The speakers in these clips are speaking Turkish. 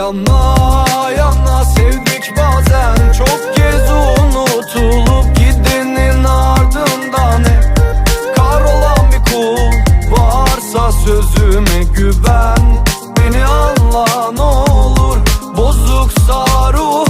Yanma yanma. güven. Beni anla ne olur. Bozuksa ruh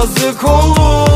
yazık olur.